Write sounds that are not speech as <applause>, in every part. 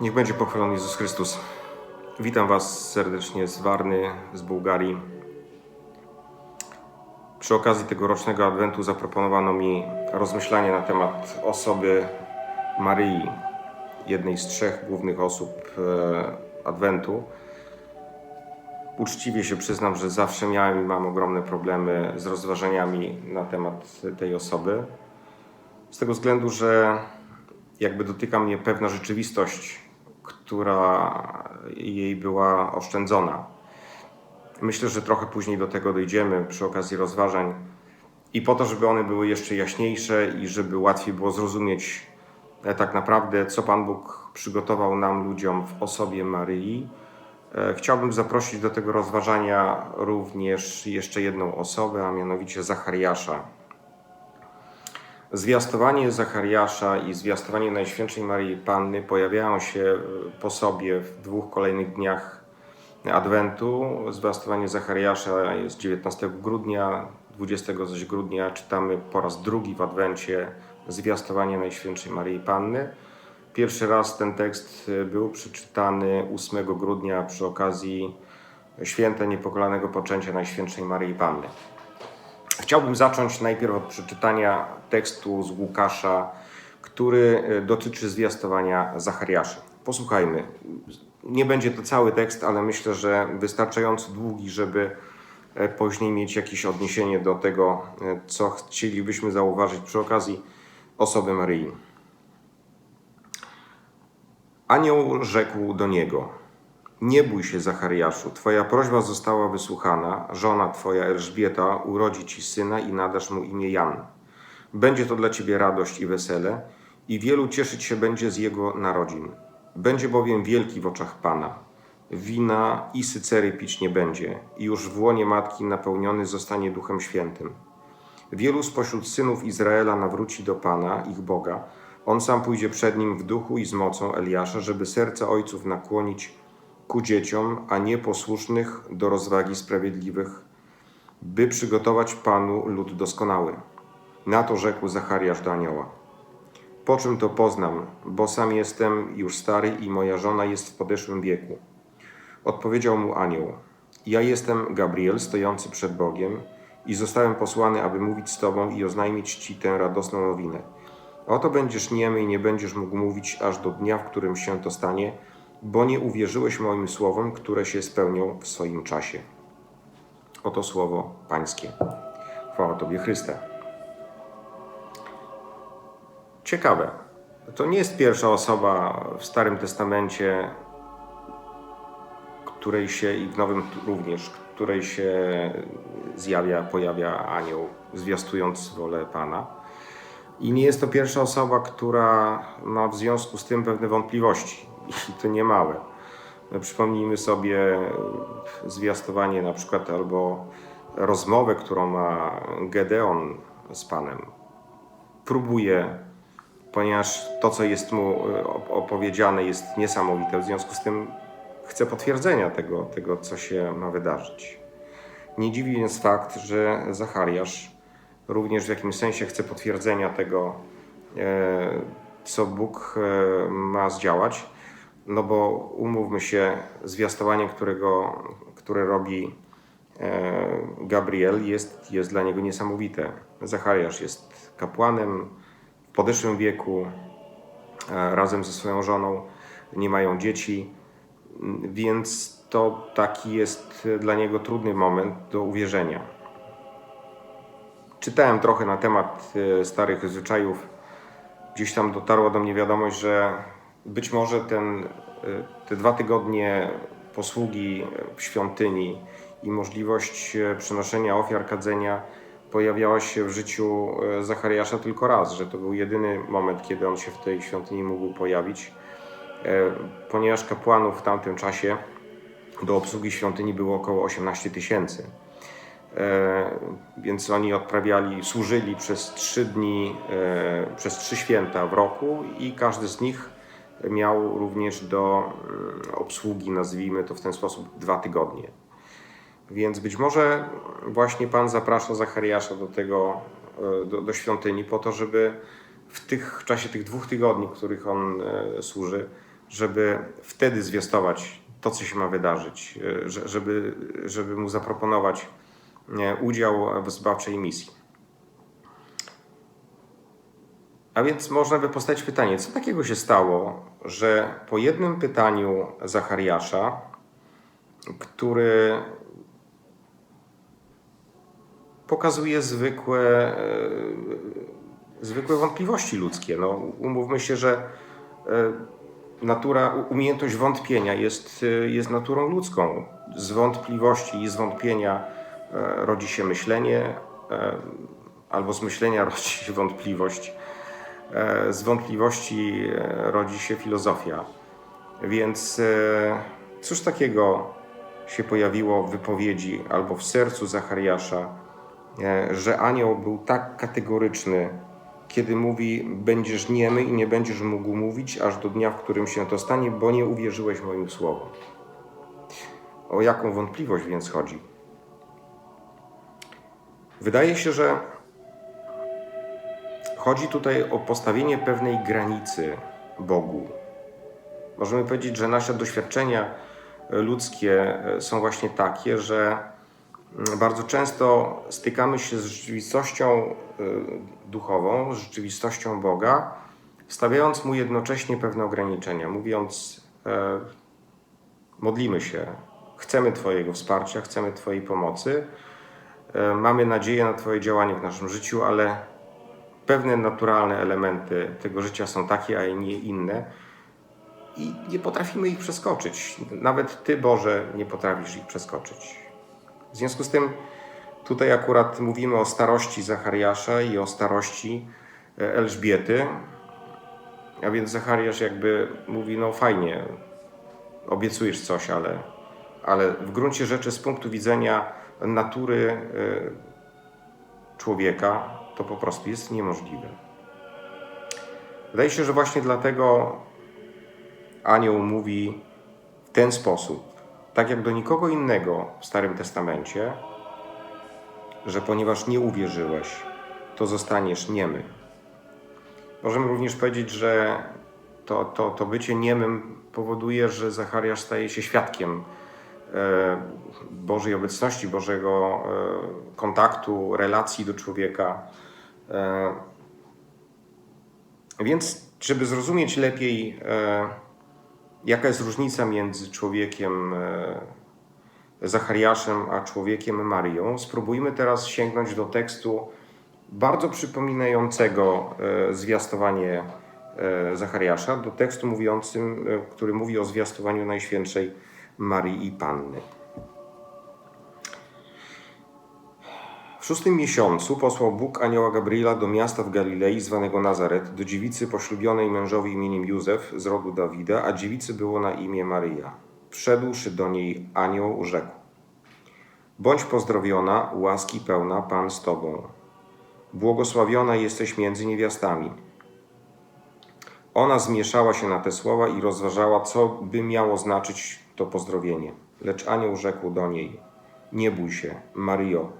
Niech będzie pochwalony Jezus Chrystus. Witam Was serdecznie z Warny, z Bułgarii. Przy okazji tegorocznego Adwentu zaproponowano mi rozmyślanie na temat osoby Maryi, jednej z trzech głównych osób e, Adwentu. Uczciwie się przyznam, że zawsze miałem i mam ogromne problemy z rozważaniami na temat tej osoby. Z tego względu, że jakby dotyka mnie pewna rzeczywistość, która jej była oszczędzona. Myślę, że trochę później do tego dojdziemy przy okazji rozważań. I po to, żeby one były jeszcze jaśniejsze i żeby łatwiej było zrozumieć e, tak naprawdę, co Pan Bóg przygotował nam, ludziom, w osobie Maryi, e, chciałbym zaprosić do tego rozważania również jeszcze jedną osobę, a mianowicie Zachariasza. Zwiastowanie Zachariasza i zwiastowanie Najświętszej Maryi Panny pojawiają się po sobie w dwóch kolejnych dniach Adwentu. Zwiastowanie Zachariasza jest 19 grudnia, 20 zaś grudnia czytamy po raz drugi w Adwencie zwiastowanie Najświętszej Maryi Panny. Pierwszy raz ten tekst był przeczytany 8 grudnia przy okazji święta niepokalanego poczęcia Najświętszej Maryi Panny. Chciałbym zacząć najpierw od przeczytania tekstu z Łukasza, który e, dotyczy zwiastowania Zachariasza. Posłuchajmy. Nie będzie to cały tekst, ale myślę, że wystarczająco długi, żeby e, później mieć jakieś odniesienie do tego, e, co chcielibyśmy zauważyć przy okazji osoby Maryi. Anioł rzekł do niego: Nie bój się, Zachariaszu, twoja prośba została wysłuchana. Żona twoja Elżbieta urodzi ci syna i nadasz mu imię Jan. Będzie to dla ciebie radość i wesele, i wielu cieszyć się będzie z jego narodzin. Będzie bowiem wielki w oczach Pana. Wina i sycery pić nie będzie, i już w łonie matki napełniony zostanie Duchem Świętym. Wielu spośród synów Izraela nawróci do Pana, ich Boga. On sam pójdzie przed nim w duchu i z mocą Eliasza, żeby serca ojców nakłonić ku dzieciom, a nieposłusznych do rozwagi sprawiedliwych, by przygotować Panu lud doskonały. Na to rzekł Zachariasz do anioła. Po czym to poznam, bo sam jestem już stary i moja żona jest w podeszłym wieku. Odpowiedział mu anioł: Ja jestem Gabriel, stojący przed Bogiem, i zostałem posłany, aby mówić z Tobą i oznajmić Ci tę radosną nowinę. Oto będziesz niemy i nie będziesz mógł mówić aż do dnia, w którym się to stanie, bo nie uwierzyłeś moim słowom, które się spełnią w swoim czasie. Oto słowo Pańskie. Chwała Tobie, Chryste. Ciekawe. To nie jest pierwsza osoba w Starym Testamencie, której się i w Nowym również, której się zjawia, pojawia anioł, zwiastując wolę Pana. I nie jest to pierwsza osoba, która ma w związku z tym pewne wątpliwości, i to nie małe. Przypomnijmy sobie zwiastowanie na przykład albo rozmowę, którą ma Gedeon z Panem. Próbuje ponieważ to, co jest mu e, opowiedziane, jest niesamowite. W związku z tym chce potwierdzenia tego, tego, co się ma wydarzyć. Nie dziwi więc fakt, że Zachariasz również w jakimś sensie chce potwierdzenia tego, e, co Bóg e, ma zdziałać, no bo umówmy się, zwiastowanie, którego, które robi Gabriel, jest, jest dla niego niesamowite. Zachariasz jest kapłanem, w podeszłym wieku, e, razem ze swoją żoną, nie mają dzieci, więc to taki jest dla niego trudny moment do uwierzenia. Czytałem trochę na temat e, starych zwyczajów. Gdzieś tam dotarła do mnie wiadomość, że być może ten, e, te dwa tygodnie posługi w świątyni i możliwość przynoszenia ofiar kadzenia pojawiała się w życiu e, Zachariasza tylko raz, że to był jedyny moment, kiedy on się w tej świątyni mógł pojawić, e, ponieważ kapłanów w tamtym czasie do obsługi świątyni było około 18 tysięcy. E, więc oni odprawiali, służyli przez trzy dni, przez trzy święta w roku i każdy z nich miał również do mm, obsługi, nazwijmy to w ten sposób, dwa tygodnie. Więc być może właśnie Pan zaprasza Zachariasza do tego, e, do, do świątyni po to, żeby w tych w czasie tych dwóch tygodni, których on e, służy, żeby wtedy zwiastować to, co się ma wydarzyć, e, że- żeby, żeby mu zaproponować udział w zbawczej misji. A więc można by postawić pytanie, co takiego się stało, że po jednym pytaniu Zachariasza, który pokazuje zwykłe, e, zwykłe wątpliwości ludzkie. No, umówmy się, że e, natura, umiejętność wątpienia jest, e, jest naturą ludzką. Z wątpliwości i z wątpienia rodzi się myślenie, albo z myślenia <laughs> rodzi się wątpliwość. E, Z wątpliwości e, rodzi się filozofia. Więc e, cóż takiego się pojawiło w wypowiedzi albo w sercu Zachariasza, że anioł był tak kategoryczny, kiedy mówi: Będziesz niemy i nie będziesz mógł mówić, aż do dnia, w którym się to stanie, bo nie uwierzyłeś moim słowom. O jaką wątpliwość więc chodzi? Wydaje się, że chodzi tutaj o postawienie pewnej granicy Bogu. Możemy powiedzieć, że nasze doświadczenia ludzkie e, są właśnie takie, że bardzo często stykamy się z rzeczywistością e, duchową, z rzeczywistością Boga, stawiając mu jednocześnie pewne ograniczenia, mówiąc: e, Modlimy się, chcemy Twojego wsparcia, chcemy Twojej pomocy, e, mamy nadzieję na Twoje działanie w naszym życiu, ale pewne naturalne elementy tego życia są takie, a nie inne i nie potrafimy ich przeskoczyć. Nawet Ty, Boże, nie potrafisz ich przeskoczyć. W związku z tym tutaj akurat mówimy o starości Zachariasza i o starości e, Elżbiety. A więc Zachariasz jakby mówi, no fajnie, obiecujesz coś, ale, ale w gruncie rzeczy z punktu widzenia natury e, człowieka to po prostu jest niemożliwe. Wydaje się, że właśnie dlatego anioł mówi w ten sposób, tak jak do nikogo innego w Starym Testamencie, że ponieważ nie uwierzyłeś, to zostaniesz niemy. Możemy również powiedzieć, że to, to, to bycie niemym powoduje, że Zachariasz staje się świadkiem e, Bożej obecności, Bożego e, kontaktu, relacji do człowieka. E, więc, żeby zrozumieć lepiej, e, jaka jest różnica między człowiekiem e, Zachariaszem a człowiekiem Marią, spróbujmy teraz sięgnąć do tekstu bardzo przypominającego zwiastowanie Zachariasza, do tekstu mówiącym, który mówi o zwiastowaniu Najświętszej Marii i Panny. Szóstym miesiącu posłał Bóg anioła Gabriela do miasta w Galilei zwanego Nazaret, do dziewicy poślubionej mężowi imieniem Józef z rodu Dawida, a dziewicy było na imię Maryja. Wszedłszy do niej anioł rzekł: Bądź pozdrowiona, łaski pełna, Pan z tobą. Błogosławiona jesteś między niewiastami. Ona zmieszała się na te słowa i rozważała, co by miało znaczyć to pozdrowienie. Lecz anioł rzekł do niej: Nie bój się, Maryjo,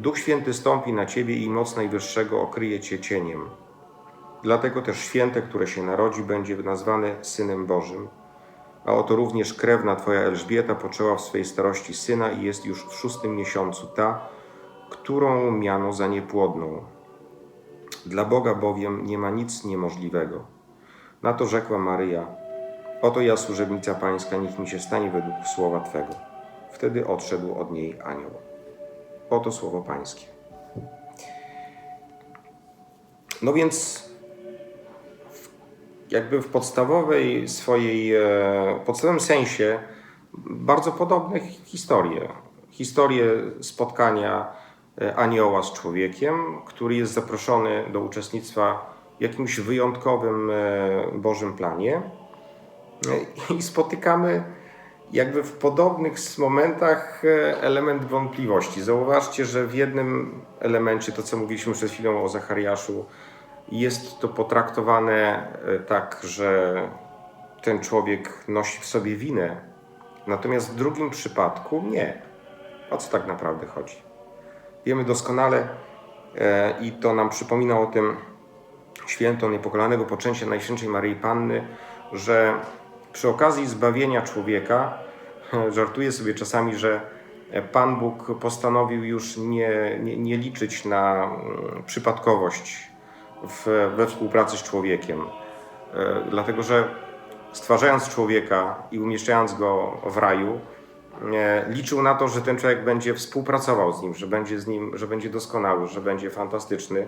Duch Święty stąpi na ciebie i moc Najwyższego okryje cię cieniem. Dlatego też święte, które się narodzi, będzie nazwane Synem Bożym. A oto również krewna twoja Elżbieta poczęła w swej starości syna i jest już w szóstym miesiącu ta, którą miano za niepłodną. Dla Boga bowiem nie ma nic niemożliwego. Na to rzekła Maryja: Oto ja, służebnica Pańska, niech mi się stanie według słowa Twego. Wtedy odszedł od niej anioł. Oto słowo Pańskie. No więc, w- jakby w podstawowej swojej, e, podstawowym sensie, bardzo podobne hi- historie. Historie spotkania e, anioła z człowiekiem, który jest zaproszony do uczestnictwa w jakimś wyjątkowym e, Bożym planie. I spotykamy jakby w podobnych momentach e, element wątpliwości. Zauważcie, że w jednym elemencie, to co mówiliśmy przed chwilą o Zachariaszu, jest to potraktowane e, tak, że ten człowiek nosi w sobie winę, natomiast w drugim przypadku nie. O co tak naprawdę chodzi? Wiemy doskonale e, i to nam przypomina o tym święto niepokalanego poczęcia Najświętszej Maryi Panny, że przy okazji zbawienia człowieka, <laughs> żartuję sobie czasami, że Pan Bóg postanowił już nie, nie, nie liczyć na mm, przypadkowość w, we współpracy z człowiekiem. E, Dlatego, że stwarzając człowieka i umieszczając go w raju, e, liczył na to, że ten człowiek będzie współpracował z nim, że będzie z nim, że będzie doskonały, że będzie fantastyczny.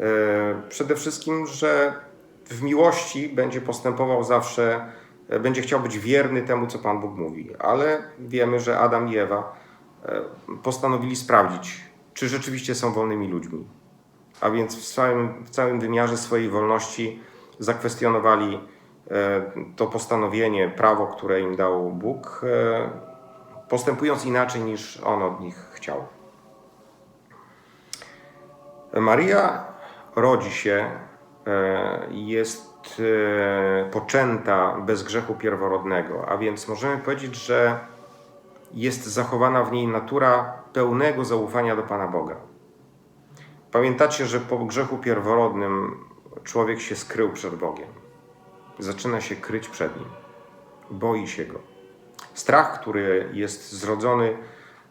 E, Przede wszystkim, że w miłości będzie postępował zawsze, będzie chciał być wierny temu, co Pan Bóg mówi. Ale wiemy, że Adam i Ewa e, postanowili sprawdzić, czy rzeczywiście są wolnymi ludźmi. A więc w całym, w całym wymiarze swojej wolności zakwestionowali e, to postanowienie, prawo, które im dał Bóg, e, postępując inaczej niż on od nich chciał. Maria rodzi się, e, e, poczęta bez grzechu pierworodnego, a więc możemy powiedzieć, że jest zachowana w niej natura pełnego zaufania do Pana Boga. Pamiętacie, że po grzechu pierworodnym człowiek się skrył przed Bogiem. Zaczyna się kryć przed nim. Boi się go. Strach, który jest zrodzony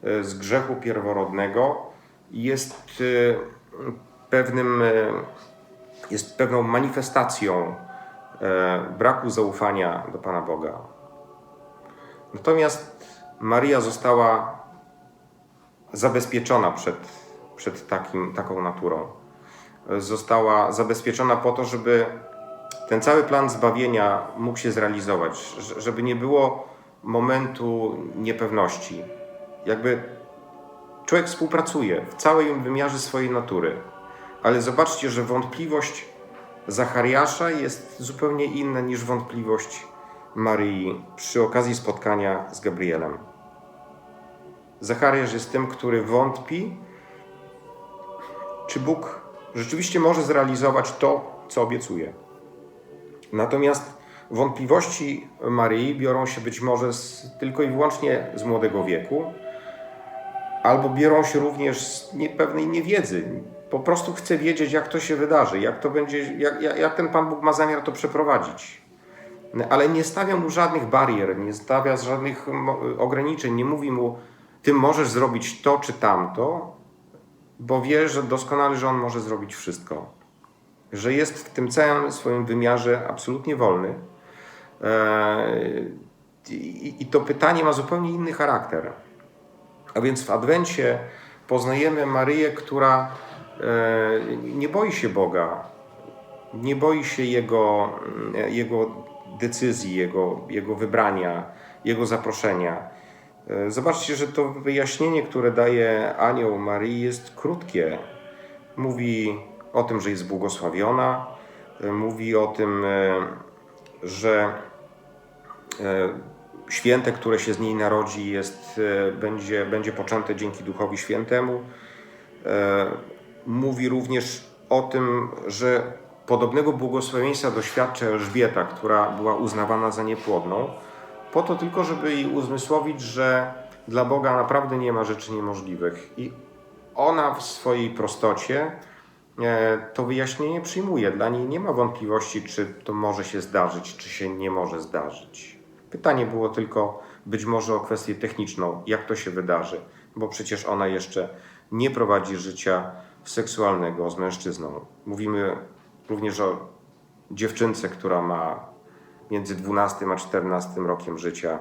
e, z grzechu pierworodnego, jest e, pewnym, jest pewną manifestacją e, braku zaufania do Pana Boga. Natomiast Maria została zabezpieczona przed, przed takim, taką naturą. Została zabezpieczona po to, żeby ten cały plan zbawienia mógł się zrealizować, żeby nie było momentu niepewności. Jakby człowiek współpracuje w całym wymiarze swojej natury, ale zobaczcie, że wątpliwość Zachariasza jest zupełnie inna niż wątpliwość Maryi przy okazji spotkania z Gabrielem. Zachariasz jest tym, który wątpi, czy Bóg rzeczywiście może zrealizować to, co obiecuje. Natomiast wątpliwości Maryi biorą się być może z, tylko i wyłącznie z młodego wieku, albo biorą się również z pewnej niewiedzy. Po prostu chce wiedzieć, jak to się wydarzy, jak, to będzie, jak, jak, ten Pan Bóg ma zamiar to przeprowadzić. Ale nie stawia mu żadnych barier, nie stawia żadnych ograniczeń, nie mówi mu, ty możesz zrobić to czy tamto, bo wie, że doskonale, że on może zrobić wszystko. Że jest w tym całym swoim wymiarze absolutnie wolny. Eee, I, to pytanie ma zupełnie inny charakter. A więc w Adwencie poznajemy Maryję, która e, nie boi się Boga, nie boi się Jego, mm, jego decyzji, jego, jego wybrania, Jego zaproszenia. E, Zobaczcie, że to wyjaśnienie, które daje anioł Maryi jest krótkie. Mówi o tym, że jest błogosławiona, e, mówi o tym, e, że e, święte, które się z niej narodzi, jest, e, będzie, będzie poczęte dzięki Duchowi Świętemu. Mówi również o tym, że podobnego błogosławieństwa doświadcza Elżbieta, która była uznawana za niepłodną, po to tylko, żeby jej uzmysłowić, że dla Boga naprawdę nie ma rzeczy niemożliwych. I ona w swojej prostocie e, to wyjaśnienie przyjmuje. Dla niej nie ma wątpliwości, czy to może się zdarzyć, czy się nie może zdarzyć. Pytanie było tylko być może o kwestię techniczną, jak to się wydarzy, bo przecież ona jeszcze nie prowadzi życia seksualnego z mężczyzną. Mówimy również o dziewczynce, która ma między 12 a 14 rokiem życia.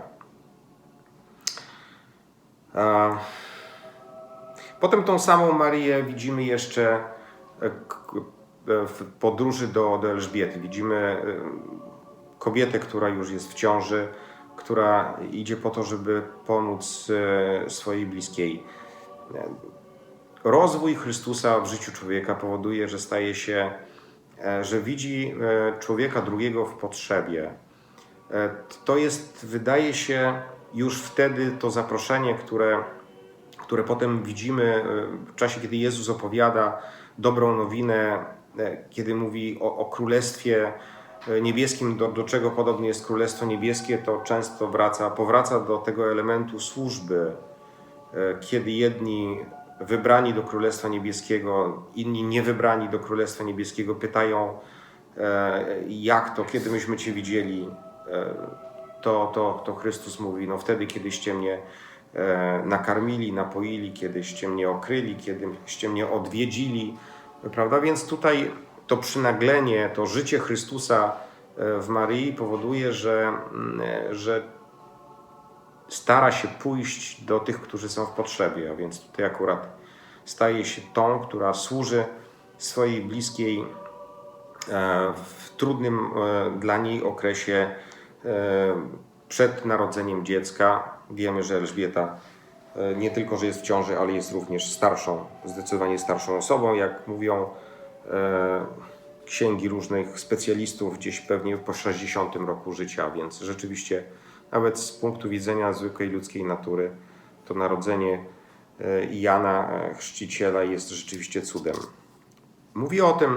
Potem tą samą Marię widzimy jeszcze e, e, w podróży do, do Elżbiety. Widzimy e, kobietę, która już jest w ciąży, która idzie po to, żeby pomóc swojej bliskiej. Rozwój Chrystusa w życiu człowieka powoduje, że staje się, e, że widzi e, człowieka drugiego w potrzebie. E, To jest, wydaje się, już wtedy to zaproszenie, które, które potem widzimy w czasie, kiedy Jezus opowiada dobrą nowinę, kiedy mówi o, o Królestwie Niebieskim, do, do czego podobnie jest Królestwo Niebieskie, to często wraca, powraca do tego elementu służby, kiedy jedni wybrani do Królestwa Niebieskiego, inni niewybrani do Królestwa Niebieskiego pytają, jak to, kiedy myśmy Cię widzieli, to, to, to Chrystus mówi, no wtedy, kiedyście mnie e, nakarmili, napoili, kiedyście mnie okryli, kiedyście mnie odwiedzili, prawda? Więc tutaj to przynaglenie, to życie Chrystusa e, w Maryi powoduje, że, mm, e, że stara się pójść do tych, którzy są w potrzebie, a więc tutaj akurat staje się tą, która służy swojej bliskiej w trudnym dla niej okresie E, przed narodzeniem dziecka. Wiemy, że Elżbieta e, nie tylko, że jest w ciąży, ale jest również starszą, zdecydowanie starszą osobą, jak mówią e, księgi różnych specjalistów, gdzieś pewnie po 60 roku życia, więc rzeczywiście nawet z punktu widzenia zwykłej ludzkiej natury to narodzenie Jana Chrzciciela jest rzeczywiście cudem. Mówi o tym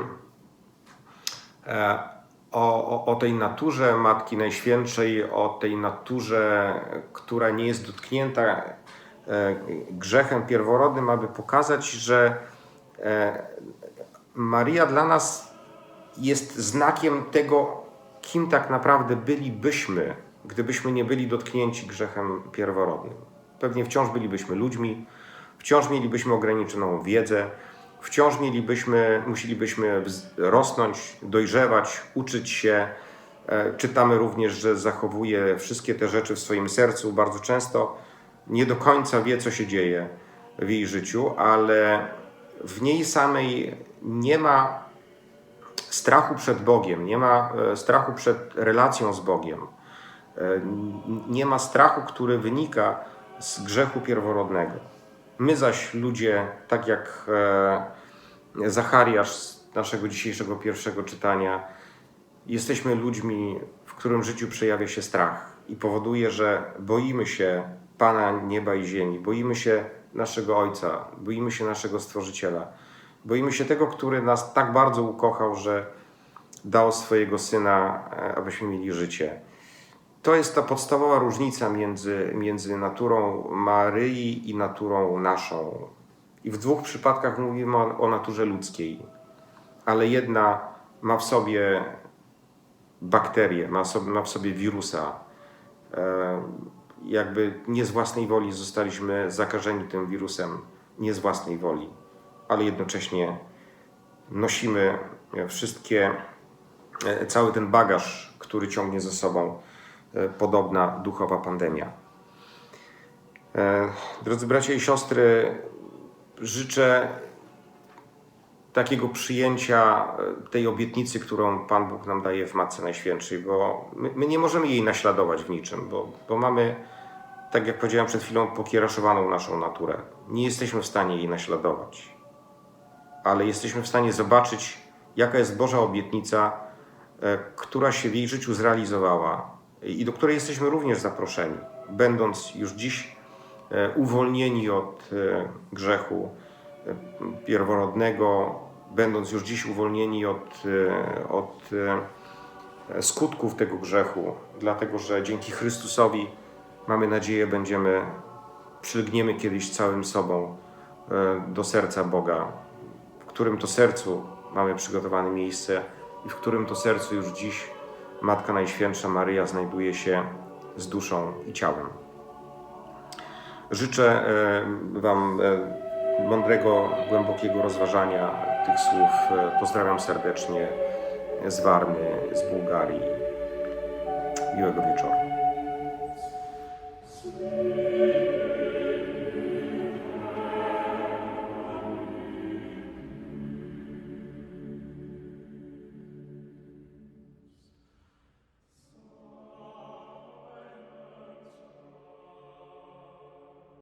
o, o, o, tej naturze Matki Najświętszej, o tej naturze, która nie jest dotknięta e, grzechem pierworodnym, aby pokazać, że e, Maria dla nas jest znakiem tego, kim tak naprawdę bylibyśmy, gdybyśmy nie byli dotknięci grzechem pierworodnym. Pewnie wciąż bylibyśmy ludźmi, wciąż mielibyśmy ograniczoną wiedzę, wciąż mielibyśmy, musielibyśmy rosnąć, dojrzewać, uczyć się. E, czytamy również, że zachowuje wszystkie te rzeczy w swoim sercu. Bardzo często nie do końca wie, co się dzieje w jej życiu, ale w niej samej nie ma strachu przed Bogiem, nie ma e, strachu przed relacją z Bogiem. E, nie ma strachu, który wynika z grzechu pierworodnego. My zaś ludzie, tak jak e, Zachariasz z naszego dzisiejszego pierwszego czytania, jesteśmy ludźmi, w którym życiu przejawia się strach i powoduje, że boimy się Pana nieba i ziemi, boimy się naszego Ojca, boimy się naszego Stworzyciela, boimy się tego, który nas tak bardzo ukochał, że dał swojego Syna, e, abyśmy mieli życie. To jest ta podstawowa różnica między, między naturą Maryi i naturą naszą. I w dwóch przypadkach mówimy o, o naturze ludzkiej, ale jedna ma w sobie bakterię, ma, sobie, ma w sobie wirusa. E, jakby nie z własnej woli zostaliśmy zakażeni tym wirusem, nie z własnej woli, ale jednocześnie nosimy wszystkie, e, cały ten bagaż, który ciągnie ze sobą podobna duchowa pandemia. E, drodzy bracia i siostry, życzę takiego przyjęcia e, tej obietnicy, którą Pan Bóg nam daje w Matce Najświętszej, bo my, my nie możemy jej naśladować w niczym, bo, bo mamy, tak jak powiedziałem przed chwilą, pokieraszowaną naszą naturę. Nie jesteśmy w stanie jej naśladować, ale jesteśmy w stanie zobaczyć, jaka jest Boża obietnica, która się w jej życiu zrealizowała, i do której jesteśmy również zaproszeni, będąc już dziś e, uwolnieni od e, grzechu e, pierworodnego, będąc już dziś uwolnieni od, od skutków tego grzechu, dlatego że dzięki Chrystusowi mamy nadzieję, będziemy, przylgniemy kiedyś całym sobą do serca Boga, w którym to sercu mamy przygotowane miejsce i w którym to sercu już dziś Matka Najświętsza Maryja znajduje się z duszą i ciałem. Życzę e, Wam e, mądrego, głębokiego rozważania tych słów. E, pozdrawiam serdecznie z Warny, z Bułgarii. Miłego wieczoru.